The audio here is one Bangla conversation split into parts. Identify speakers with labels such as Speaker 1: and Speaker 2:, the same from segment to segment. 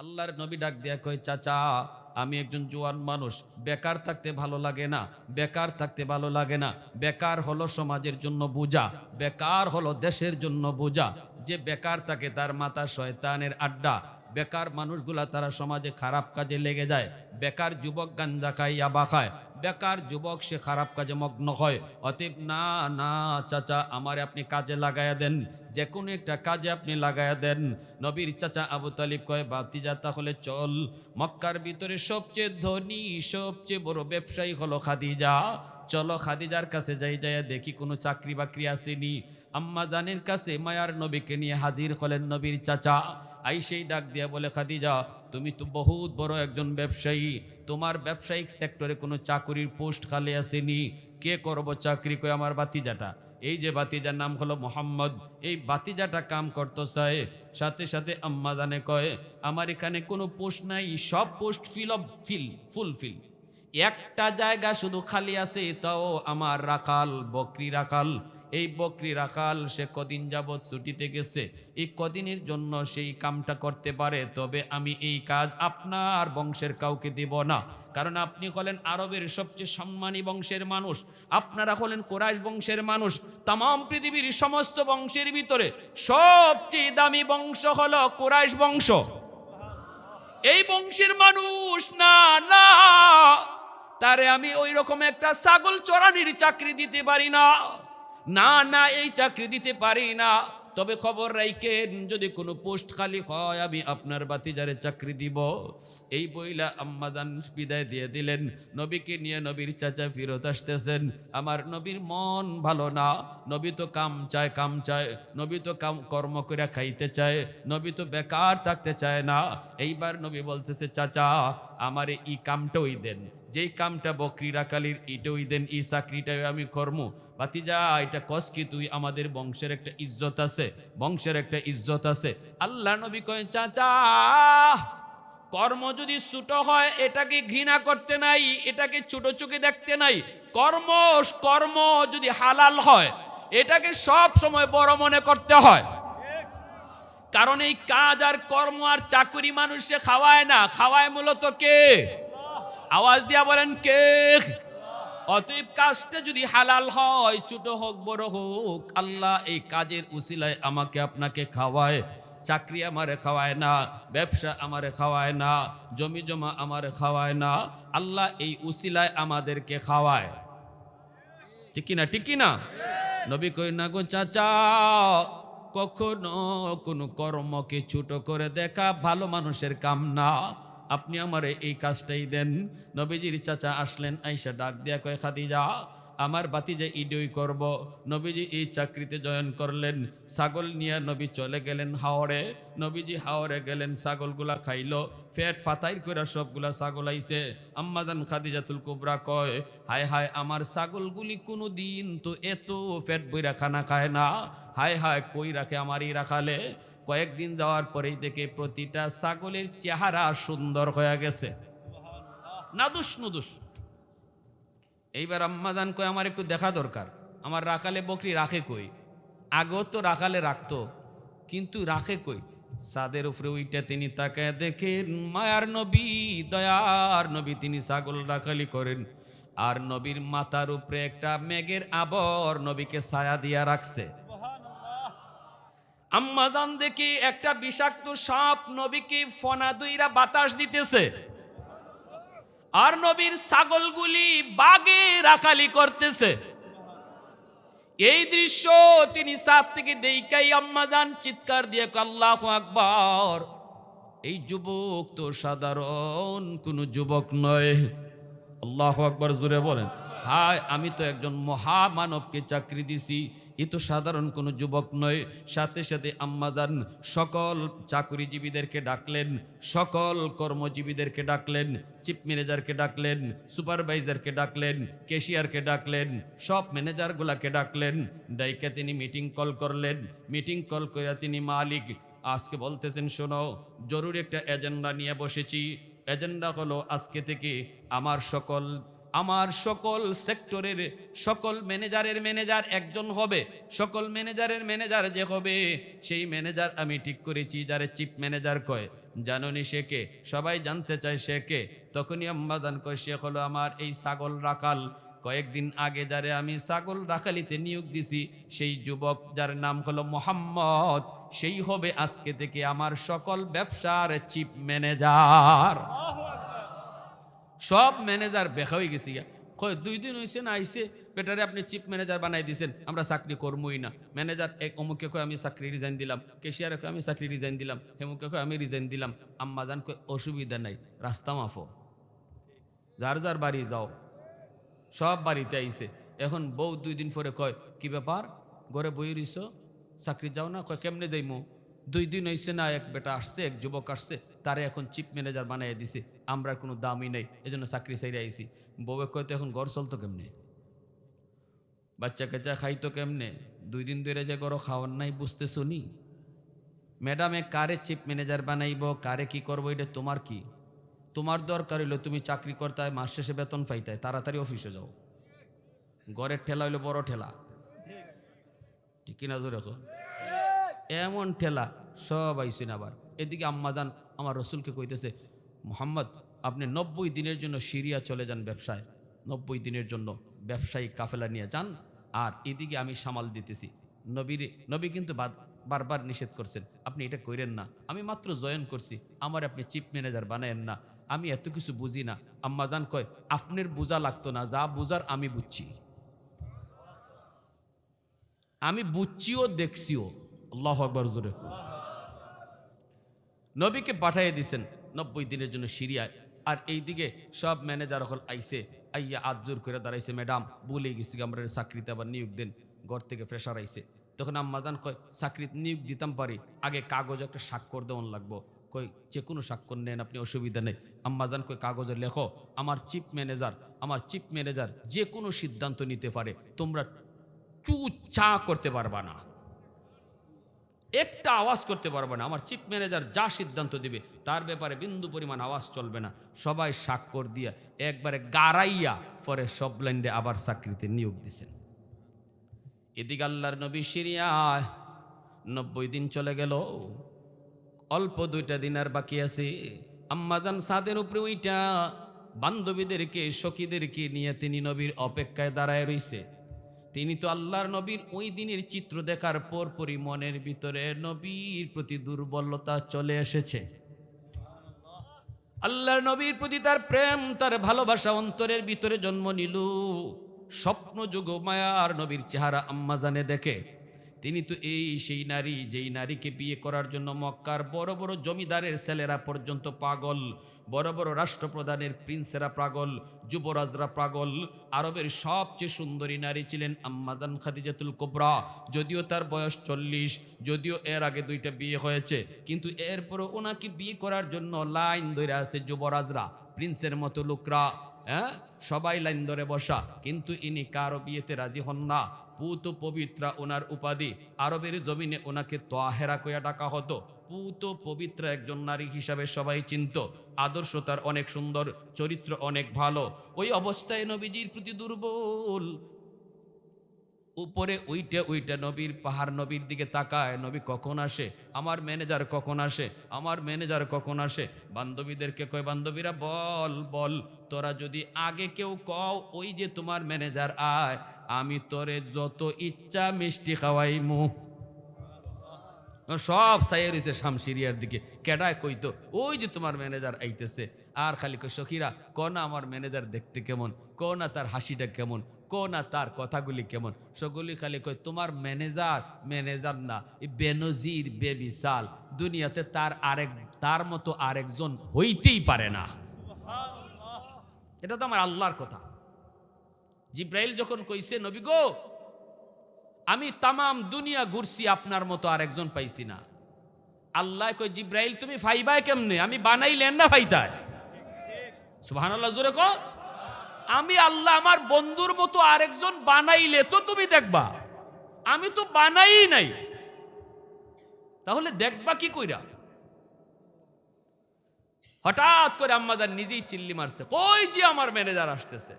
Speaker 1: আল্লাহর নবী ডাক দেয়া কয়, চাচা, আমি একজন জোয়ান মানুষ। বেকার থাকতে ভালো লাগে না। বেকার থাকতে ভালো লাগে না। বেকার হলো সমাজের জন্য বোঝা। বেকার হলো দেশের জন্য বোঝা। যে বেকার থাকে তার মাথা শয়তানের আড্ডা। বেকার মানুষগুলা তারা সমাজে খারাপ কাজে লেগে যায়। বেকার যুবক গাঞ্জা খায় ইয়াবা খায়। বেকার যুবক, সে খারাপ কাজে মগ্ন হয়। অতএব না না, চাচা, আমার আপনি কাজে লাগাইয়া দেন। যে কোনো একটা কাজে আপনি লাগাইয়া দেন। নবীর চাচা আবু তালিব কয় বাতিজা তাহলে চল। মক্কার ভিতরে সবচেয়ে ধনী, সবচেয়ে বড় ব্যবসায়ী হলো খাদিজা। চলো খাদিজার কাছে যাই যাই, দেখি কোনো চাকরি বাকরি আসেনি। আম্মা দানের কাছে মায়ার নবীকে নিয়ে হাজির হলেন নবীর চাচা। আই সেই ডাক দিয়া বলে, খাদিজা তুমি তো বহুত বড় একজন ব্যবসায়ী। তোমার ব্যবসায়িক সেক্টরে কোনো চাকরির পোস্ট খালি আসেনি। কে করব চাকরি কই আমার বাতিজাটা? এই যে বাতিজার নাম হলো মোহাম্মদ। এই বাতিজাটা কাম করতো চায় সাথে সাথে আম্মাদানে কয়, আমার এখানে কোনো পোস্ট নাই। সব post fill of, fill, fulfil. একটা জায়গা শুধু খালি আছে তাও আমার রাখাল, বকরি রাখাল। এই বকরি রাখাল, সে কদিন যাবৎ ছুটিতে গেছে। এই কদিনের জন্য সেই কামটা করতে পারে, তবে আমি এই কাজ আপনার বংশের কাউকে দেব না। কারণ আপনি হলেন আরবের সবচেয়ে সম্মানী বংশের মানুষ। আপনারা হলেন কোরাইশ বংশের মানুষ। তাম পৃথিবীর সমস্ত বংশের ভিতরে সবচেয়ে দামি বংশ হলো কোরাইশ বংশ। এই বংশের মানুষ না না। তারে আমি ওই রকম একটা ছাগল চড়ানির চাকরি দিতে পারি না। না না, এই চাকরি দিতে পারি না। তবে খবর রাইকেন যদি কোনো পোস্ট খালি হয়, আমি আপনার বাতিজারে চাকরি দিব। এই বইলা আম্মাদান বিদায় দিয়ে দিলেন। নবীকে নিয়ে নবীর চাচা ফিরত আসতেছেন। আমার নবীর মন ভালো না। নবী তো কাম চায় কাম চায়। নবী তো কাম, কর্ম করে খাইতে চায়। নবী তো বেকার থাকতে চায় না। এইবার নবী বলতেছে, চাচা, আমারে ই কামটাই দেন। যেই কামটা বকরি রাখালির ইটাই দেন। এই চাকরিটাই আমি কর্ম। বাতিজা এটা কস কি তুই? আমাদের বংশের একটা ইজ্জত আছে, বংশের একটা ইজ্জত আছে। আল্লাহ নবী কয় চাচা, কর্ম যদি ছোট হয় এটাকে ঘৃণা করতে নাই? এটাকে ছোট চোখে দেখতে নাই? কর্ম কর্ম যদি হালাল হয় এটাকে সব সময় বড় মনে করতে হয়? কারণ এই কাজ আর কর্ম আর চাকুরি মানুষে খাওয়ায় না। খাওয়ায় মূলত কে? আওয়াজ দিয়া বলেন, কে? অতএব কাজটা যদি হালাল হয়, ছোট হোক, বড় হোক, আল্লাহ এই কাজের উসিলায় আমাকে আপনাকে খাওয়ায়, চাকরি আমারে খাওয়ায় না, ব্যবসা আমারে খাওয়ায় না, জমি জমা আমারে খাওয়ায় না, আল্লাহ এই উসিলায় আমাদেরকে খাওয়ায়। ঠিক না ঠিক না নবী কই না গো চাচা, কখনো কোনো কর্মকে ছোট করে দেখা ভালো মানুষের কাম না। আপনি আমার এই কাজটাই দেন। নবীজির চাচা আসলেন আইসা ডাক দিয়া কয়, খাদিজা, আমার বাতি বাতিজা ইডই করব, নবীজি এই চাকরিতে জয়েন করলেন, ছাগল নিয়ে নবী চলে গেলেন হাওড়ে নবীজি হাওড়ে গেলেন, ছাগলগুলা খাইলো, ফেট ফাতাইর করে সবগুলা ছাগল আইছে। আম্মাদান খাদিজাতুল কুবরা কয়, হায় হায়, আমার ছাগলগুলি কোনো দিন তো এত ফেট বইরা খানা খায় না। হায় হায় কই রাখে আমারই রাখালে? কয়েকদিন যাওয়ার পরেই দেখে প্রতিটা ছাগলের চেহারা সুন্দর হয়ে গেছে। নাদুস, নুদুস। এইবার আম্মাদান কয়, আমার একটু দেখা দরকার। আমার রাখালে বকরি রাখে কই? আগেও তো রাখালে রাখতো, কিন্তু রাখে কই? সাদের উপরে উইটা তিনি তাকে দেখেন, মায়ার নবী, দয়ার নবী, তিনি ছাগল রাখালি করেন। আর নবীর মাথার উপরে একটা মেঘের আবর নবীকে ছায়া দিয়া রাখছে। আম্মাজান দেখি একটা বিষাক্ত সাপ নবীকে ফনা দুইরা বাতাস দিতেছে। আর নবীর ছাগলগুলি বাগে রাখালি করতেছে। এই দৃশ্য তিনি সাপ থেকে দেইকাই আম্মাজান চিৎকার দিয়ে আল্লাহ আকবর। এই যুবক তো সাধারণ কোনো যুবক নয়। আল্লাহ আকবর জুড়ে বলেন, হায়, আমি তো একজন মহামানবকে চাকরি দিছি। এ তো সাধারণ কোনো যুবক নয়। সাথে সাথে আম্মাদান সকল চাকরিজীবীদেরকে ডাকলেন, সকল কর্মজীবীদেরকে ডাকলেন, চিফ ম্যানেজারকে ডাকলেন, সুপারভাইজারকে ডাকলেন, ক্যাশিয়ারকে ডাকলেন, সব ম্যানেজারগুলাকে ডাকলেন। ডাইকে তিনি মিটিং কল করলেন। মিটিং কল করে তিনি মালিক, আজকে বলতেছেন, শোনো, জরুরি একটা এজেন্ডা নিয়ে বসেছি। এজেন্ডা হলো আজকে থেকে আমার সকল আমার সকল সেক্টরের সকল ম্যানেজারের ম্যানেজার একজন হবে। সকল ম্যানেজারের ম্যানেজার যে হবে, সেই ম্যানেজার আমি ঠিক করেছি, যারে চিফ ম্যানেজার কয়। জাননি সে কে? সবাই জানতে চায় সে কে? তখনই আম্মাদান কয়, সে হলো আমার এই ছাগল রাখাল। কয়েকদিন আগে যারে আমি ছাগল রাখালিতে নিয়োগ দিছি, সেই যুবক যার নাম হলো মোহাম্মদ, সেই হবে আজকে থেকে আমার সকল ব্যবসার চিফ ম্যানেজার। সব ম্যানেজার বেখা হয়ে গেছি গা। কয়, দুই দিন হয়েছে না আইসে বেটারে আপনি চিফ ম্যানেজার বানাই দিয়েছেন আমরা চাকরি করবই না। ম্যানেজার এক অমুকে কয়, আমি চাকরি রিজাইন দিলাম। কেশিয়ারে কয়, আমি চাকরি রিজাইন দিলাম। হেমুকে কয়, আমি রিজাইন দিলাম। আম্মাজান কয়, অসুবিধা নাই, রাস্তা মাফো যার যার বাড়ি যাও। সব বাড়িতে আইছে। এখন বউ দুই দিন পরে কয়, কি ব্যাপার? ঘরে বই রইছ? চাকরি যাও না? কয়, কেমনে যাইমু? দুই দিন হইছে না, এক বেটা আসছে, এক যুবক আসছে। তারে এখন চিফ ম্যানেজার বানাই দিছে। আমরা কোনো দামই নেই, এজন্য চাকরি সাইরে আইছি। বউয়ে কয়, তো এখন ঘর চলতো কেমনে? বাচ্চা কাচ্চা খাইতো কেমনে? দুই দিন ধরে যে গরো খাওয়ার নাই বুঝতে শুনি ম্যাডামে কারে চিফ ম্যানেজার বানাইব? কারে কি করব? এটা তোমার কি? তোমার দরকার হইল তুমি চাকরি করতে হয় মাস শেষে বেতন পাইতে তাড়াতাড়ি অফিসে যাও। ঘরের ঠেলা হইল বড় ঠেলা। ঠিক কিনা এখন এমন ঠেলা, সব আইসিন আবার। এদিকে আম্মাদান আমার রসুলকে কইতেছে, মোহাম্মদ, আপনি নব্বই দিনের জন্য সিরিয়া চলে যান ব্যবসায়। নব্বই দিনের জন্য ব্যবসায়ী কাফেলা নিয়ে যান আর এদিকে আমি সামাল দিতেছি। নবীর, নবী কিন্তু বারবার নিষেধ করছেন, আপনি এটা কইরেন না। আমি মাত্র জয়েন করছি। আমার আপনি চিফ ম্যানেজার বানায়েন না। আমি এত কিছু বুঝি না। আম্মাজান কয়, আপনার বোঝা লাগতো না। যা বুঝার আমি বুঝছি। আমি বুঝছিও, দেখছিও। আল্লাহ আকবর জোরে নবীকে পাঠাইয়ে দিছেন। নব্বই দিনের জন্য সিরিয়ায়। আর এইদিকে সব ম্যানেজার হল আইসে, আইয়া আদজুর করে দাঁড়াইছে, ম্যাডাম বলে গেছি আমরা চাকরিতে আবার নিয়োগ দেন, ঘর থেকে ফ্রেশার আইসে। তখন আম্মাদান কয় চাকরিতে নিয়োগ দিতাম পারি, আগে কাগজ একটা স্বাক্ষর দেওয়ান লাগবো। কই যে কোনো স্বাক্ষর নেন, আপনি অসুবিধা নেই। আম্মাদান কই কাগজে লেখো, আমার চিফ ম্যানেজার, আমার চিফ ম্যানেজার যে কোনো সিদ্ধান্ত নিতে পারে, তোমরা চু চা করতে পারবা না। একটা আওয়াজ করতে পারবে না। আমার চিফ ম্যানেজার যা সিদ্ধান্ত দিবে, তার ব্যাপারে বিন্দু পরিমাণ আওয়াজ চলবে না। সবাই স্বাক্ষর দিয়ে একবারে গারাইয়া পরে সব লাইনে আবার চাকরিতে নিয়োগ দিছেন। এদিকে আল্লাহর নবী সিরিয়ায় নব্বই দিন চলে গেল। অল্প দুইটা দিন আর বাকি আছে। আম্মাদান সাদের উপরে ওইটা বান্ধবীদেরকে, সখীদেরকে নিয়ে তিনি নবীর অপেক্ষায় দাঁড়ায় রইছে। তিনি তো আল্লাহর নবীর ওই দিনের চিত্র দেখার পর পরই মনের ভিতরে নবীর প্রতি দুর্বলতা চলে এসেছে। আল্লাহর নবীর প্রতি তার প্রেম, তার ভালোবাসা অন্তরের ভিতরে জন্ম নিল। স্বপ্ন যুগ মায়ার নবীর চেহারা আম্মাজানে দেখে। তিনি তো এই, সেই নারী, যেই নারীকে বিয়ে করার জন্য মক্কার বড় বড় জমিদারের ছেলেরা পর্যন্ত পাগল, বড় বড় রাষ্ট্রপ্রধানের প্রিন্সেরা পাগল, যুবরাজরা পাগল, আরবের সবচেয়ে সুন্দরী নারী ছিলেন আম্মাদান খাদিজাতুল কোবরা। যদিও তার বয়স চল্লিশ, যদিও এর আগে দুইটা বিয়ে হয়েছে, কিন্তু এরপরও ওনাকে বিয়ে করার জন্য লাইন ধরে আছে যুবরাজরা, প্রিন্সের মতো লোকরা হ্যাঁ? সবাই লাইন ধরে বসা, কিন্তু ইনি কারও বিয়েতে রাজি হন না। পুত পবিত্রা ওনার উপাধি। আরবের জমিনে ওনাকে তোয়াহেরা কয়া ডাকা হতো। পুত পবিত্র একজন নারী হিসাবে সবাই চিনত। আদর্শ তার অনেক সুন্দর, চরিত্র অনেক ভালো। ওই অবস্থায় নবীজির প্রতি দুর্বল উপরে উইটে উইটে নবীর পাহাড়, নবীর দিকে তাকায়, নবী কখন আসে? আমার ম্যানেজার কখন আসে? আমার ম্যানেজার কখন আসে? বান্ধবীদেরকে কয়, বান্ধবীরা, বল বল, তোরা যদি আগে কেউ কও, ওই যে তোমার ম্যানেজার আয়, আমি তোরে যত ইচ্ছা মিষ্টি খাওয়াই মু সব সাইয়ে রয়েছে শামসিরিয়ার দিকে। কেডায় কইতো, ওই যে তোমার ম্যানেজার আইতেছে। আর খালি কই সখীরা ক না আমার ম্যানেজার দেখতে কেমন? ক না তার হাসিটা কেমন? ক না তার কথাগুলি কেমন। সগুলি খালি কই তোমার ম্যানেজার ম্যানেজার না বেনজির বেবিশাল। দুনিয়াতে তার আরেক, তার মতো আরেকজন হইতেই পারে না। এটা তো আমার আল্লাহর কথা। জিব্রাইল যখন কইছে, নবী গো, আমি তামাম দুনিয়া ঘুরছি, আপনার মতো আরেকজন পাইছি না। আল্লাহ কই জিব্রাইল, তুমি ফাইবাই কেমনে? আমি বানাইলেন না ফাইতায়। সুবহান আল্লাহ জোরে কো আমি আল্লাহ আমার বন্ধুর মতো আরেকজন বানাইলে তো তুমি দেখবা। আমি তো বানাই নাই। তাহলে দেখবা কি কইরা? হঠাৎ করে আম্মাদার নিজেই চিল্লি মারছে, কই যে আমার ম্যানেজার আসতেছে?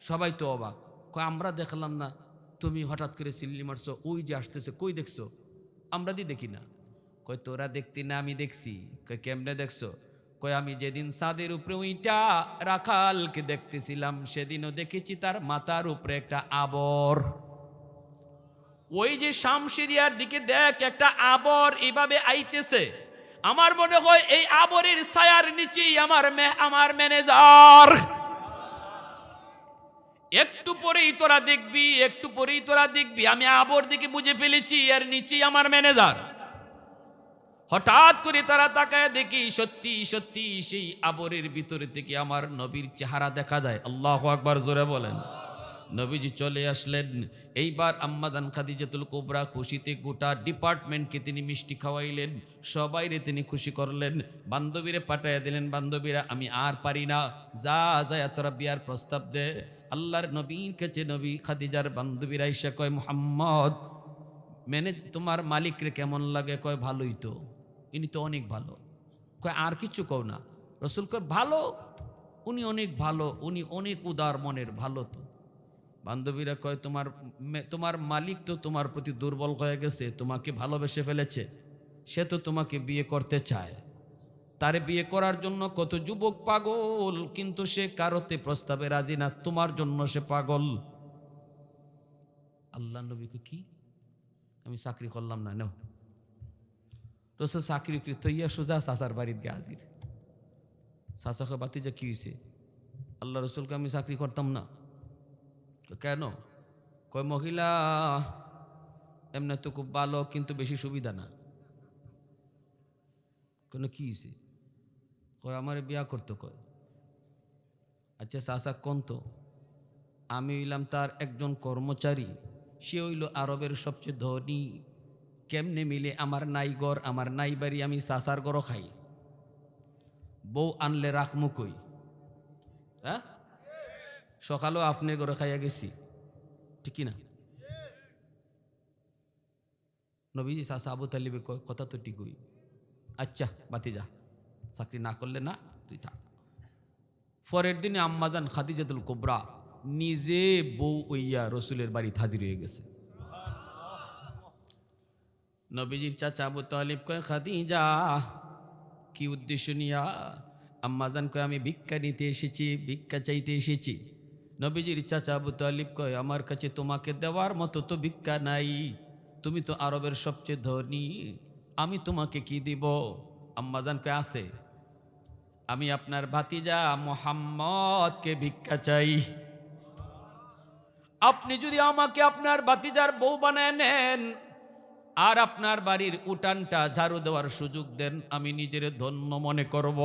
Speaker 1: সবাই তো অবাক, কয়, আমরা দেখলাম না, তুমি হঠাৎ করে চিল্লি মারছো, ওই যে আসতেছে, কই দেখছ? আমরা দি দেখি না। কয়, তোরা দেখতি না, আমি দেখছি। কয়, কেমনে দেখছ? কয় আমি যেদিন সাদের উপরে ওইটা রাখালকে দেখতেছিলাম, সেদিনও দেখেছি তার মাথার উপরে একটা আবর। ওই যে শামশিরিয়ার দিকে দেখ, একটা আবর এইভাবে আইতেছে। আমার মনে হয় এই আবরের ছায়ার নিচেই আমার আমার ম্যানেজার। একটু পরেই তোরা দেখবি, একটু পরেই তোরা দেখবি, আমি আবর দিকে বুঝে ফেলেছি, এর নিচেই আমার ম্যানেজার। হঠাৎ করে তারা তাকায় দেখি সত্যি সত্যি সেই আবরের ভিতরে থেকে আমার নবীর চেহারা দেখা যায়। আল্লাহ আকবার জোরে বলেন। নবীজি চলে আসলেন। এইবার আম্মাদান খাদিজাতুল কোবরা খুশিতে গোটা ডিপার্টমেন্টকে তিনি মিষ্টি খাওয়াইলেন। সবাইরে তিনি খুশি করলেন। বান্ধবীরে পাঠাইয়া দিলেন, বান্ধবীরা, আমি আর পারি না। যা যায় তোরা বিয়ার প্রস্তাব দে। আল্লাহর নবীর কাছে নবী খাদিজার বান্ধবীরা ইসা কয়, মোহাম্মদ, মেনে, তোমার মালিকরে কেমন লাগে? কয়, ভালোই তো। ইনি তো অনেক ভালো। কয়, আর কিছু কও না। রসুল কয়, ভালো? উনি অনেক ভালো, উনি অনেক উদার মনের, ভালো তো। বান্ধবীরা কয়, তোমার তোমার মালিক তো তোমার প্রতি দুর্বল হয়ে গেছে, তোমাকে ভালোবেসে ফেলেছে, সে তো তোমাকে বিয়ে করতে চায়। তারে বিয়ে করার জন্য কত যুবক পাগল, কিন্তু সে কারোতে প্রস্তাবে রাজি না, তোমার জন্য সে পাগল। আল্লাহ নবীকে কি? আমি চাকরি করলাম না, নাও। রসুল চাকরি করি তৈয়া সোজা চাচার বাড়ির গে হাজির। চাচাকে বাতি যা কি হয়েছে আল্লাহ রসুলকে আমি চাকরি করতাম না। তো কেন? কয়, মহিলা, এমনি তো খুব ভালো, কিন্তু বেশি সুবিধা না। কেন কি হয়েছে কয়, আমার বিয়া করতে কয়। আচ্ছা চাচা কোন তো? আমি হইলাম তার একজন কর্মচারী, সে হইল আরবের সবচেয়ে ধনী কেমনে মিলে আমার নাই গড়, আমার নাই বাড়ি আমি চাচার গড়ও খাই? বউ আনলে রাখমু কই? হ্যাঁ সকালেও আপনার ঘরে খাইয়া গেছি। ঠিক না? নবীজি চাচা আবু তালিবে কথা তো ঠিকই। আচ্ছা বাতি যা। চাকরি না করলে না, তুই থাক। পরের দিনে আম্মাদান খাদিজাতুল কোবরা নিজে বউ ওইয়া রসুলের বাড়ি হাজির হয়ে গেছে। নবীজির চাচা আবু তালিব কয়, খাদিজা, কি উদ্দেশ্য নিয়া আম্মাদান কয়, আমি ভিক্ষা নিতে এসেছি, ভিক্ষা চাইতে এসেছি। নবীজির চাচা আবু তালিব কয়, আমার কাছে তোমাকে দেওয়ার মতো তো ভিক্ষা নাই, তুমি তো আরবের সবচেয়ে ধনী, আমি তোমাকে কি দিব? আম্মাদান কয়, আছে, আমি আপনার ভাতিজা মোহাম্মদকে ভিক্ষা চাই। আপনি যদি আমাকে আপনার ভাতিজার বউ বানায় নেন আর আপনার বাড়ির উঠানটা ঝাড়ু দেওয়ার সুযোগ দেন, আমি নিজের ধন্য মনে করব।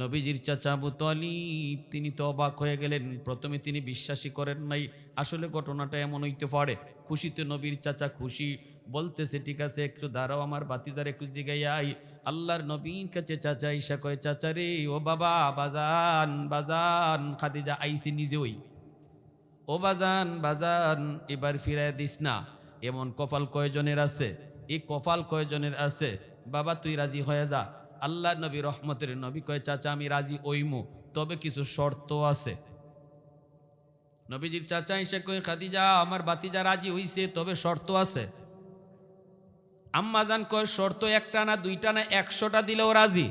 Speaker 1: নবীজির চাচা আবু তালিব, তিনি তো অবাক হয়ে গেলেন। প্রথমে তিনি বিশ্বাসই করেন নাই, আসলে ঘটনাটা এমন হইতে পারে। খুশিতে নবীর চাচা খুশি, বলতেছে, ঠিক আছে, একটু দাঁড়াও আমার বাতিজার, একটু জিগাইয়াই আল্লাহর নবীর কাছে চাচা ঈশা কয়, চাচা রে, ও বাবা, বাজান বাজান, খাদিজা আইসি নিজেই ও বাজান বাজান, এবার ফিরায় দিস না। এমন কপাল কয়জনের আছে? এই কপাল কয়জনের আছে? বাবা, তুই রাজি হয়ে যা। আল্লাহ নবী রহমতের নবী কয়, চাচা, আমি রাজি ওইমু তবে কিছু শর্ত আছে। নবীজির চাচা এসে কয়, খাদিজা, আমার বাতিজা রাজি হইছে, তবে শর্ত আছে। আম্মাজান কয়, শর্ত একটা না দুইটা না একশোটা দিলেও রাজি।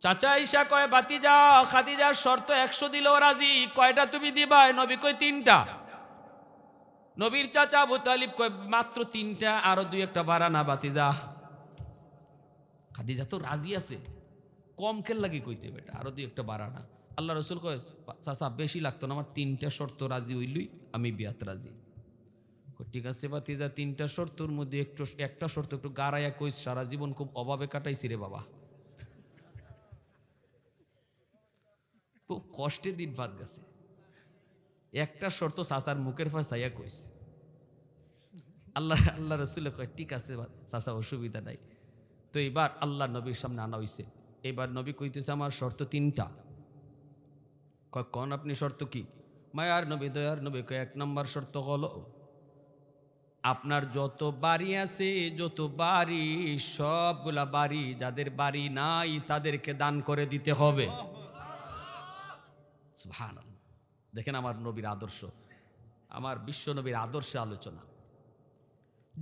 Speaker 1: চাচা ঈশা কয়, বাতিজা, খাদিজার শর্ত একশো দিলেও রাজি। কয়টা তুমি দিবাই? নবী কয়, তিনটা। নবীর চাচা আবু তালিব কয়, মাত্র তিনটা আরও দুই একটা বাড়ানা বাতিজা। খাদিজা তো রাজি আছে। কম খেল লাগে কইতে বেটা, আরও দুই একটা বাড়ানা আল্লাহ রসুল কয়, চাচা, বেশি লাগতো না, আমার তিনটা শর্ত রাজি হইলই, আমি বিয়াত রাজি। ঠিক আছে বাতিজা, তিনটা শর্তর মধ্যে একটু, একটা শর্ত একটু গাড়াইয়া কই সারা জীবন খুব অভাবে কাটাইছি রে বাবা। খুব কষ্টে দিন বাদ গেছে। একটা শর্ত চাচার মুখের ফাঁস চাইয়া কইছে। আল্লাহ আল্লাহ রসুল কয়, ঠিক আছে চাচা, অসুবিধা নাই। তো এবার আল্লাহ নবীর সামনে আনা হইছে। এবার নবী কইতেছে, আমার শর্ত তিনটা। কয়, কোন আপনি শর্ত কি? মায়ার নবী, দয়ার নবী। কয়, এক নম্বর শর্ত হলো, আপনার যত বাড়ি আছে, যত বাড়ি, সবগুলা বাড়ি যাদের বাড়ি নাই, তাদেরকে দান করে দিতে হবে। সুবহানাল্লাহ। দেখেন আমার নবীর আদর্শ, আমার বিশ্ব নবীর আদর্শে আলোচনা।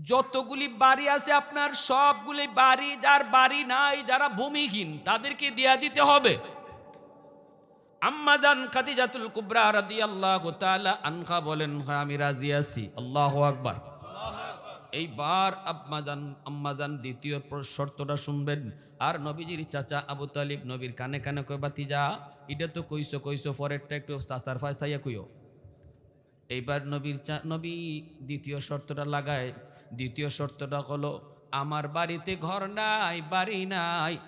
Speaker 1: যতগুলি বাড়ি আছে আপনার, সবগুলি বাড়ি যার বাড়ি নাই, যারা ভূমিহীন, তাদেরকে দিয়া দিতে হবে। আম্মাজান খাদিজাতুল কুবরা রাদিয়াল্লাহু তাআলা আনহা বলেন হ্যাঁ আমি রাজি আছি। আল্লাহু আকবার। এইবার আম্মাজান আম্মাজান দ্বিতীয় শর্তটা শুনবেন। আর নবীজির চাচা আবু তালিব নবীর কানে কানে কয় যা এটা তো কইছো কইছো, পরেরটা একটু চাচার ফাইসাইয়া কইও। এইবার নবীর নবী দ্বিতীয় শর্তটা লাগায়। দ্বিতীয় শর্তটা হলো, আমার বাড়িতে ঘর নাই, বাড়ি নাই।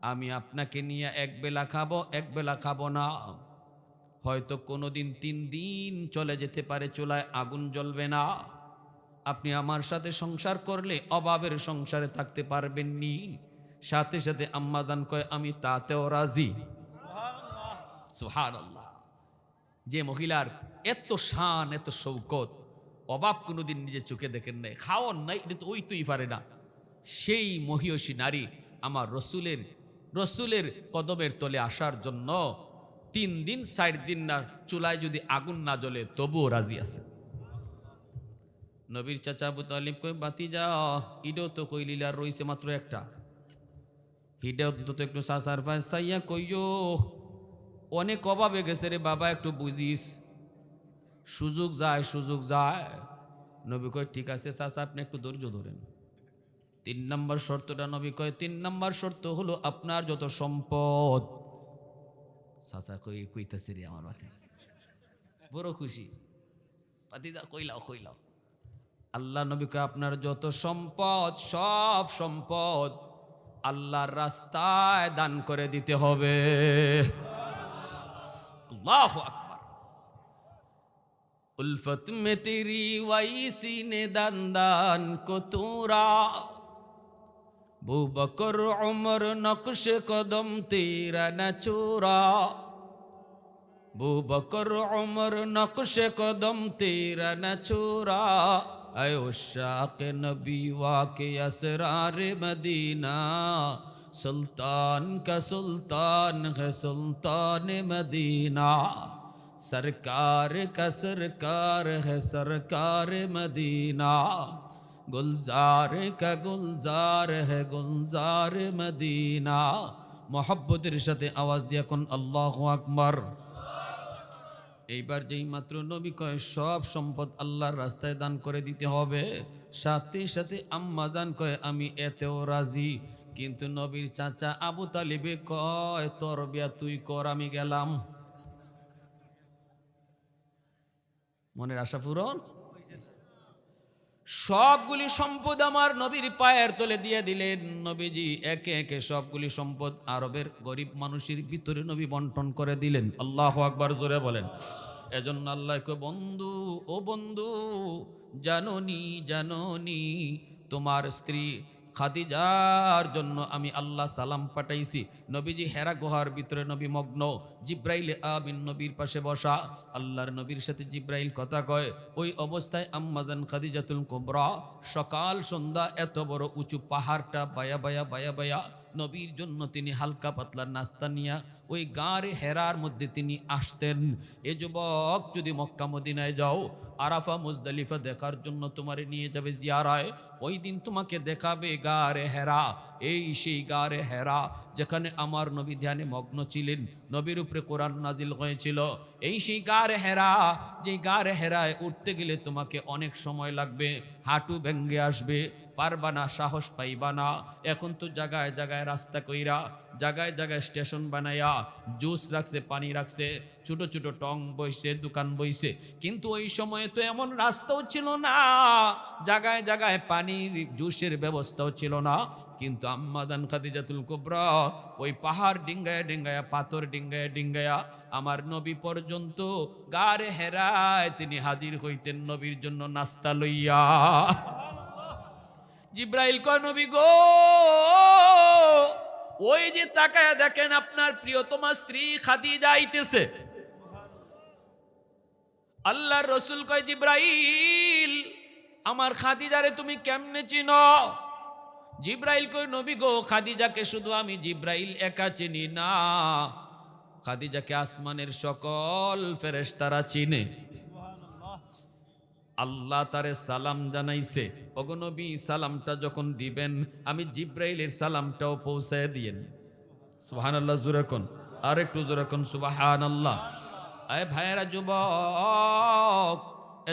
Speaker 1: আমি আপনাকে নিয়ে এক বেলা খাব, এক বেলা খাব না। হয়তো কোনোদিন তিন দিন চলে যেতে পারে, চুলায় আগুন জ্বলবে না। আপনি আমার সাথে সংসার করলে অভাবের সংসারে থাকতে পারবেননি সাথে সাথে আম্মাদান কয়, আমি তাতেও রাজি। সুহান আল্লাহ যে মহিলার এত শান, এত শৌকত অভাব কোনোদিন নিজে চোখে দেখেন নাই খাওয়ান নাই, এটা তো ওই তুই পারে না। সেই মহিয়সী নারী আমার রসুলের রসুলের কদমের তলে আসার জন্য তিন দিন ষাট দিন না, চুলায় যদি আগুন না জ্বলে, তবুও রাজি আছে। নবীর চাচা আবু তালিব কই বাতি যা ইডো তো কই লীলার রইছে মাত্র একটা। হিডে অন্তত একটু সাসার ফাইসাইয়া কইও অনেক অভাবে গেছে রে বাবা, একটু বুঝিস। সুযোগ যায় সুযোগ যায়। নবী কয়, ঠিক আছে চাচা, আপনি একটু ধৈর্য ধরেন। তিন নম্বর শর্তটা নবী কয়, তিন নম্বর শর্ত হলো আপনার যত সম্পদ। চাচা কই কইতেছে রে আমার বাতি বড় খুশি। পাতিদা কইলাও কইলাও। আল্লাহ নবী কয়, আপনার যত সম্পদ, সব সম্পদ আল্লাহর রাস্তায় দান করে দিতে হবে। আল্লাহ আকবর। উলফত মে তেরি ওয়াইসি নে দান দান কো তোরা। বুবকর অমর নকশ কদম তেরা না চোরা। বুবকর অমর নকশ কদম তেরা না চোরা। আয়োশাক নবী ওয়াকে আসরার মদিনা। سلطان کا سلطان ہے سلطان مدینہ سرکار کا سرکار ہے سرکار مدینہ گلزار کا گلزار ہے گلزار مدینہ محبت رشت آواز دیا کن اللہ আকবার এইবার যেই মাত্র নবী কয় সব সম্পদ আল্লাহর রাস্তায় দান করে দিতে হবে সাথে সাথে আম্মা দান কয় আমি এতেও রাজি কিন্তু নবীর চাচা আবু তালিবে কয়, তোর বিয়া তুই কর, আমি গেলাম। মনের আশা পূরণ? সবগুলি সম্পদ আমার নবীর পায়ের তলে দিয়ে দিলেন। নবীজি একে একে সবগুলি সম্পদ আরবের গরিব মানুষের ভিতরে নবী বন্টন করে দিলেন। আল্লাহ আকবার জোরে বলেন, এজন্য আল্লাহকে বন্ধু, ও বন্ধু, জাননি জাননি, তোমার স্ত্রী খাদিজার জন্য আমি আল্লাহ সালাম পাঠাইছি। নবীজি হেরা গুহার ভিতরে নবী মগ্ন। জিব্রাইল আমিন নবীর পাশে বসা। আল্লাহর নবীর সাথে জিব্রাইল কথা কয়, ওই অবস্থায় আম্মাদান খাদিজাতুল কুবরা, সকাল সন্ধ্যা এত বড় উঁচু পাহাড়টা বায়া বায়া বায়া বায়া, নবীর জন্য তিনি হালকা পাতলা নাস্তা নিয়া ওই গাঁরে হেরার মধ্যে তিনি আসতেন। এ যুবক যদি মক্কা মদিনায় যাও আরাফা, মুজদালিফা দেখার জন্য তোমারে নিয়ে যাবে জিয়ারায়। ওই দিন তোমাকে দেখাবে গারে হেরা, এই সেই গারে হেরা, যেখানে আমার নবী ধ্যানে মগ্ন ছিলেন। নবীর উপরে কোরআন নাজিল হয়েছিল। এই সেই গারে হেরা যে গারে হেরায় উঠতে গেলে তোমাকে অনেক সময় লাগবে, হাঁটু ভেঙ্গে আসবে, পারবা না, সাহস পাইবা না। এখন তো জায়গায় জায়গায় রাস্তা কইরা জায়গায় জায়গায় স্টেশন বানাইয়া জুস রাখছে, পানি রাখছে, ছোট ছোট টং বইছে, দোকান বইছে। কিন্তু ওই সময়ে তো এমন রাস্তাও ছিল না জায়গায় জায়গায় পানির জুসের ব্যবস্থাও ছিল না। কিন্তু আম্মাদান খাদিজাতুল কুবরা ওই পাহাড় ডিঙ্গায়া ডিঙ্গায়া, পাথর ডিঙ্গায়া ডিঙ্গায়া আমার নবী পর্যন্ত গারে হেরায় তিনি হাজির হইতেন নবীর জন্য নাস্তা লইয়া। জিব্রাইল কয়, নবী গো ওই যে তাকায় দেখেন আপনার প্রিয়তমা স্ত্রী খাদিজা আইতেছে। আল্লাহর রসুল কয়, জিব্রাইল, আমার খাদিজারে তুমি কেমনে চিনো? জিব্রাইল কই নবী গো, খাদিজাকে শুধু আমি জিব্রাইল একা চিনি না। খাদিজাকে আসমানের সকল ফেরেশতারা চিনে। আল্লাহ তারে সালাম জানাইছে অগনবী সালামটা যখন দিবেন, আমি জিব্রাইলের সালামটাও পৌঁছায় দিয়েন। সুবাহান আল্লাহ জুরেকন আর একটু জুরেকন সুবাহান আল্লাহ আয় ভাইয়েরা যুবক,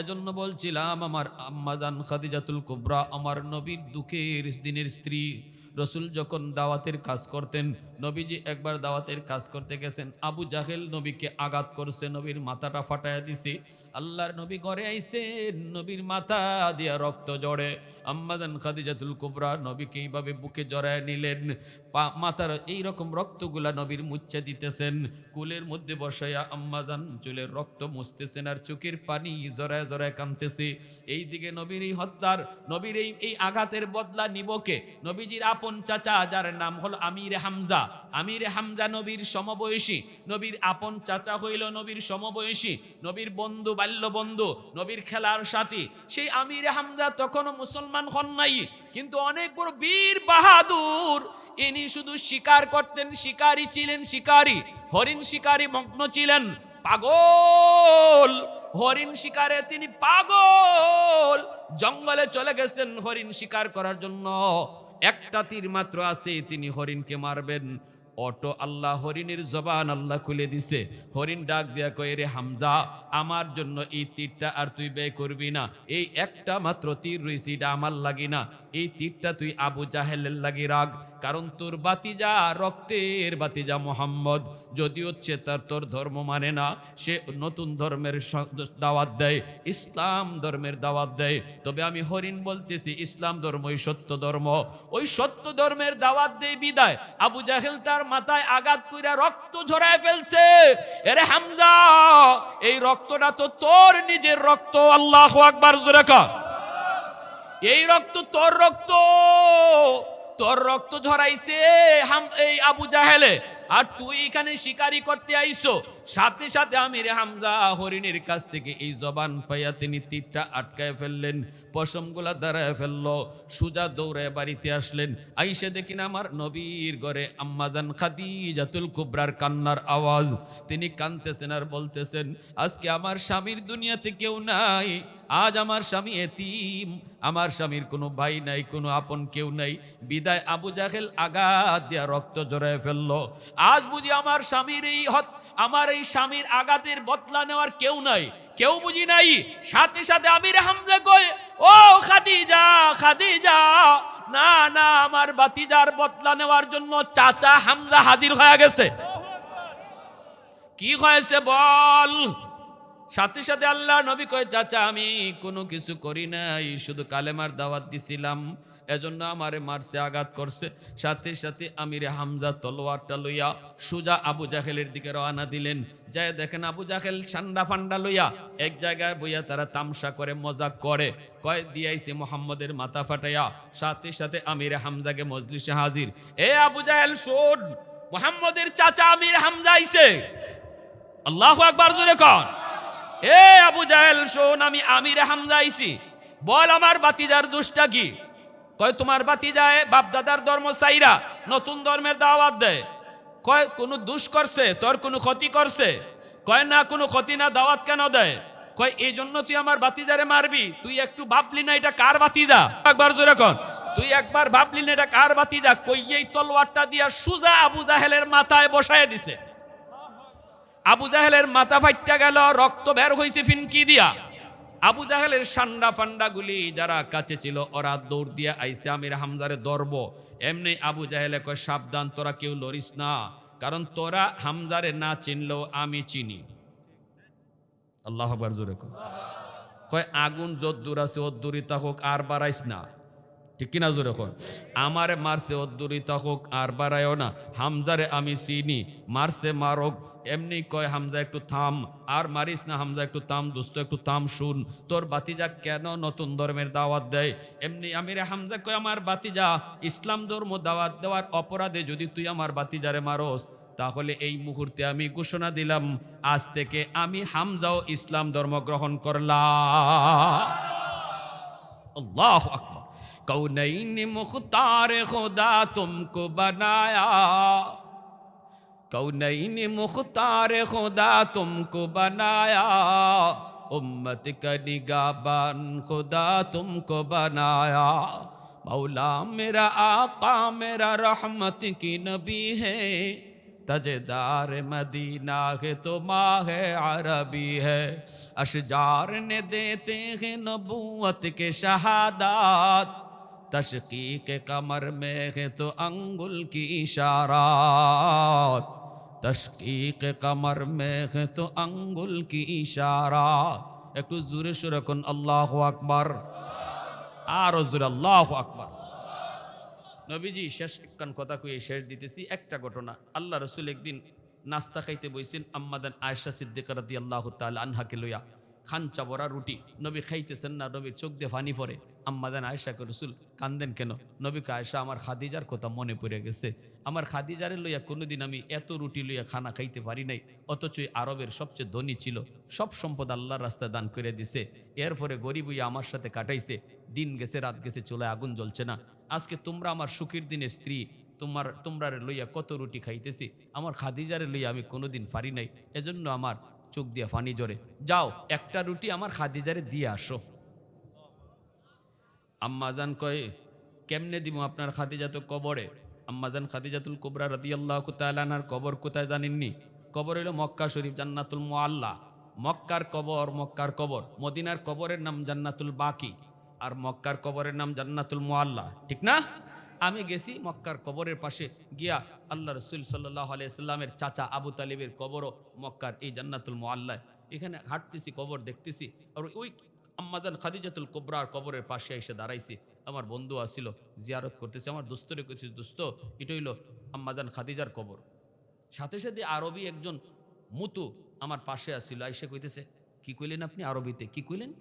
Speaker 1: এজন্য বলছিলাম, আমার আম্মাজান খাদিজাতুল কুবরা, আমার নবীর দুঃখের দিনের স্ত্রী। রসুল যখন দাওয়াতের কাজ করতেন নবীজি একবার দাওয়াতের কাজ করতে গেছেন। আবু জাহেল নবীকে আঘাত করছে, নবীর মাথাটা ফাটাইয়া দিছে। আল্লাহর নবী ঘরে আইছেন, নবীর মাথা দিয়া রক্ত জড়ে আম্মাদান খাদিজাতুল কুবরা নবীকে এইভাবে বুকে জড়ায় নিলেন। মাথার এই রকম রক্তগুলা নবীর মুচ্ছে দিতেছেন। কুলের মধ্যে বসাইয়া আম্মাদান চুলের রক্ত মুছতেছেন আর চোখের পানি জড়ায় জড়ায় কানতেছে এই দিকে নবীর এই হত্যার, নবীর এই এই আঘাতের বদলা নিবকে। নবীজির আপন চাচা, যার নাম হলো আমির হামজা। আমির হামজা নবীর সমবয়সী, নবীর আপন চাচা হইল নবীর সমবয়সী, নবীর বন্ধু বাল্য বন্ধু নবীর খেলার সাথী। সেই আমির হামজা তখনও মুসলমান হন নাই, কিন্তু অনেক বড় বীর বাহাদুর। ইনি শুধু শিকার করতেন, শিকারী ছিলেন, শিকারী, হরিণ শিকারী মগ্ন ছিলেন, পাগল। হরিণ শিকারে তিনি পাগল। জঙ্গলে চলে গেছেন হরিণ শিকার করার জন্য। একটা তীর মাত্র আছে, তিনি হরিণকে মারবেন। অটো আল্লাহ হরিণের জবান আল্লাহ খুলে দিছে। হরিণ ডাক দিয়া কয়ে রে হামজা, আমার জন্য এই তীরটা আর তুই ব্যয় করবি না। এই একটা মাত্র তীর রয়েছে, এটা আমার লাগি না। এই তীরটা তুই আবু জাহেলের লাগি রাখ। কারণ তোর বাতিজা রক্তের বাতিজা মোহাম্মদ যদি হচ্ছে তার তোর ধর্ম মানে না, সে নতুন ধর্মের দাওয়াত দেয়, ইসলাম ধর্মের দাওয়াত দেয়। তবে আমি হরিণ বলতেছি, ইসলাম ধর্ম ওই সত্য ধর্ম। ওই সত্য ধর্মের দাওয়াত দেয় বিদায়। আবু জাহেল তার মাথায় আঘাত কইরা রক্ত ঝরায় ফেলছে। এরে হামজা, এই রক্তটা তো তোর নিজের রক্ত, আল্লাহ আকবার, জোরে কর। এই রক্ত তোর রক্ত। তোর রক্ত ঝরাইছে, হাম, এই আবু জাহেলে। আর তুই এখানে শিকারি করতে আইসো। সাথে সাথে আমির হামজা হরিণের কাছ থেকে এই জবান পাইয়া তিনি তীরটা আটকায় ফেললেন, পশমগুলা দাঁড়ায় ফেলল, সুজা দৌড়ায় বাড়িতে আসলেন। আইসে দেখি না আমার নবীর ঘরে আম্মাদান খাদিজাতুল কুবরার কান্নার আওয়াজ। তিনি কানতেছেন আর বলতেছেন, আজকে আমার স্বামীর দুনিয়াতে কেউ নাই আজ আমার স্বামী এতিম, আমার স্বামীর কোনো ভাই নাই, কোনো আপন কেউ নাই। বিদায় আবু জাহেল আঘাত দিয়া রক্ত জড়ায় ফেলল। আজ বুঝি আমার স্বামীর এই আমার এই স্বামীর আঘাতের বদলা নেওয়ার কেউ নাই। কেউ বুঝি নাই? সাথে সাথে আমির হামজা কয়, ও খাদিজা খাদিজা, না না, আমার বাতিজার বদলা নেওয়ার জন্য চাচা হামজা হাজির হয়ে গেছে। কি হয়েছে বল? সাথে সাথে আল্লাহ নবী কয়, চাচা, আমি কোনো কিছু করি নাই, শুধু কালেমার দাওয়াত দিছিলাম, এজন্য আমারে মারছে, আঘাত করছে। সাথে সাথে আমিরে হামজা তলোয়ারটা লইয়া সুজা আবু জাহেলের দিকে রওনা দিলেন। যায় দেখেন আবু জাহেল সান্ডা ফান্ডা লইয়া এক জায়গায় বইয়া তারা তামসা করে, মজাক করে। কয়, দিয়াইছে মোহাম্মদের মাথা ফাটাইয়া। সাথে সাথে আমিরে হামজাকে মজলিসে হাজির। এ আবু জাহেল, শোন, মোহাম্মদের চাচা আমির হামজা আইছে। আল্লাহ আকবার, জোরে কর। এ আবু জাহেল, শোন, আমি আমির হামজা আইছি। বল, আমার বাতিজার দুষ্টা কি? কয়, তোমার বাপ দাদার ধর্ম সাইরা, নতুন ধর্মের দাওয়াত দেয়। কয়, কোনো দুষ করছে? তোর কোনো ক্ষতি করছে? কয়, না, কোনো ক্ষতি না, দাওয়াত কেন দেয়? কয়, এই জন্য তুই আমার বাতিজারে মারবি। তুই একটু ভাবলি না এটা কার বাতিজা একবার জোরে কর তুই একবার ভাবলি না এটা কার বাতিজা কই এই তলোয়ারটা দিয়া সুজা আবু জাহেলের মাথায় বসায় দিছে। আবু জাহেলের মাথা ফাইটটা গেল, রক্ত বের হয়েছে ফিনকি দিয়া। আবু জাহেলের সান্ডা ফান্ডা গুলি যারা কাছে ছিল, ওরা দৌড় দিয়া আইসে আমির হামজারে দরব এমনি আবু জাহেলে কয়, সাবধান, তোরা কেউ লড়িস না, কারণ তোরা হামজারে না চিনলেও আমি চিনি। আল্লাহ জোরে কয়। আগুন যদ্দুর আছে অদ্দুরি হোক, আর বাড়াইস না। ঠিক কিনা জোরে এখন? আমারে মারছে অদ্দুরিতা হোক আর বাড়ায়ও না। হামজারে আমি চিনি, মারছে মারক। এমনি কয়, হামজা একটু থাম। আর মারিস না, হামজা একটু থাম, দোস্ত একটু থাম, শুন। তোর বাতিজা কেন নতুন ধর্মের দাওয়াত দেয়? এমনি আমি রে হামজা কয়, আমার বাতিজা, ইসলাম ধর্ম দাওয়াত দেওয়ার অপরাধে যদি তুই আমার বাতিজারে মারস, তাহলে এই মুহূর্তে আমি ঘোষণা দিলাম, আজ থেকে আমি হামজাও ইসলাম ধর্ম গ্রহণ করলাম। আল্লাহ আকবর। کونین مختار خدا تم کو بنایا۔ کونین مختار خدا تم کو بنایا۔ امت کا نگابان خدا تم کو بنایا۔ مولا میرا آقا، میرا رحمت کی نبی ہے۔ تجدار مدینہ ہے، تو ماہ عربی ہے۔ اشجار نے دیتے ہیں نبوت کے شہادات۔ تشقیق کمر میں ہے تو انگل کی اشارات তশকিক কমর মেঘ তো আঙ্গুল কি ইশারা একটু জোরে সুরে কোন আল্লাহ আকবর আর জোরে আল্লাহ আকবর নবীজি শেষ একখান কথা কুয়ে শেষ দিতেছি একটা ঘটনা আল্লাহ রসুল একদিন নাস্তা খাইতে বইছেন আম্মাদান আয়সা সিদ্দিক রাদি আল্লাহ তাল আনহাকে লইয়া খান চাবরা রুটি নবী খাইতেছেন না নবীর চোখ দিয়ে ফানি পরে আম্মাদান আয়সাকে রসুল, কান্দেন কেন? নবীকে আয়সা আমার খাদিজার কথা মনে পড়ে গেছে। আমার খাদিজারে লইয়া কোনোদিন আমি এত রুটি লইয়া খানা খাইতে পারি নাই, অথচ আরবের সবচেয়ে ধনী ছিল। সব সম্পদ আল্লাহর রাস্তা দান করে দিছে। এরপরে গরিব হইয়া আমার সাথে কাটাইছে। দিন গেছে, রাত গেছে, চুলায় আগুন জ্বলছে না। আজকে তোমরা আমার সুখের দিনের স্ত্রী, তোমার, তোমরারে লইয়া কত রুটি খাইতেছি, আমার খাদিজারে লইয়া আমি কোনোদিন পারি নাই। এজন্য আমার চোখ দিয়া ফানি জরে যাও, একটা রুটি আমার খাদিজারে দিয়ে আসো। আম্মাজান কয়ে, কেমনে দিব আপনার খাদিজা তো কবরে? আম্মাজান খাদিজাতুল কুবরা রদি আল্লাহ তালানার কবর কোথায় জানেননি? কবর হইল মক্কা শরীফ, জান্নাতুল মোয়াল্লা মক্কার কবর মক্কার কবর। মদিনার কবরের নাম জান্নাতুল বাকি আর মক্কার কবরের নাম জান্নাতুল মোয়াল্লা ঠিক না? আমি গেছি মক্কার কবরের পাশে গিয়া আল্লাহ রসুল সাল্লাহ আলিয়াল্লামের চাচা আবু তালিবের কবরও মক্কার এই জান্নাতুল মোয়াল্লায় এখানে হাঁটতেছি, কবর দেখতেছি। আর ওই আম্মাদান খাদিজাতুল কোবরার কবরের পাশে এসে দাঁড়াইছি। আমার বন্ধু আসিল, জিয়ারত করতেছে। আমার দোস্তরে কইছি, দোস্ত, এটা হইল আম্মাদান খাদিজার কবর। সাথে সাথে আরবি একজন মুতু আমার পাশে আসিল, আইসে কইতেছে, কি কইলেন আপনি আরবিতে? কি কইলেন?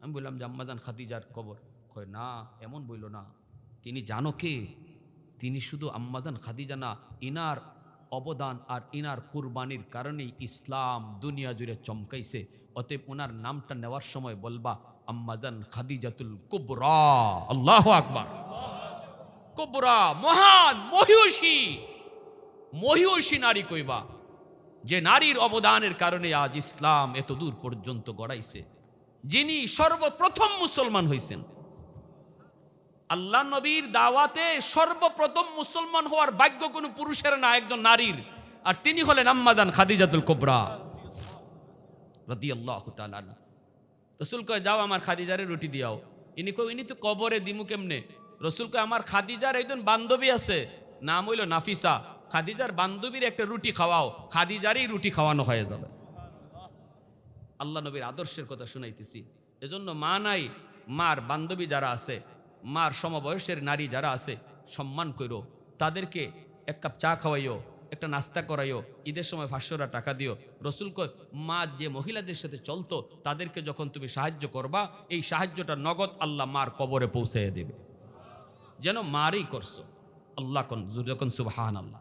Speaker 1: আমি বললাম, যে আম্মাদান খাদিজার কবর। কয়, না, এমন বইল না। তিনি জানো কে? তিনি শুধু আম্মাদান খাদিজা না, ইনার অবদান আর ইনার কুরবানির কারণেই ইসলাম দুনিয়া জুড়ে চমকাইছে। অতএব ওনার নামটা নেওয়ার সময় বলবা, আম্মাদান খাদিজাতুল কুবরা। আল্লাহ আকবার। কুবরা, মহান, মহিষী। মহিষী নারী কইবা, যে নারীর অবদানের কারণে আজ ইসলাম এত দূর পর্যন্ত গড়াইছে, যিনি সর্বপ্রথম মুসলমান হয়েছেন আল্লাহ নবীর দাওয়াতে সর্বপ্রথম মুসলমান হওয়ার ভাগ্য কোনো পুরুষের না, একজন নারীর। আর তিনি হলেন আম্মাদান খাদিজাতুল কোবরা। রদি আল্লাহ রসুল কয়, যাও আমার খাদিজারে রুটি দিয়াও ইনি কই ইনি তো কবরে দিমু কেমনে? রসুল কয়, আমার খাদিজার একজন বান্ধবী আছে, নাম হইল নাফিসা। খাদিজার বান্ধবীর একটা রুটি খাওয়াও, খাদিজারই রুটি খাওয়ানো হয়ে যাবে। আল্লাহ নবীর আদর্শের কথা শুনাইতেছি। এজন্য মা নাই, মার বান্ধবী যারা আছে, মার সমবয়সের নারী যারা আছে, সম্মান করো তাদেরকে এক কাপ চা খাওয়াইও একটা নাস্তা করাইও, ঈদের সময় পাঁচশোরা টাকা দিও। রসুল কয়, মা, যে মহিলাদের সাথে চলতো, তাদেরকে যখন তুমি সাহায্য করবা, এই সাহায্যটা নগদ আল্লাহ মার কবরে পৌঁছাইয়া দেবে। যেন মারই করছ, আল্লাহ কন, যখন সুবাহান আল্লাহ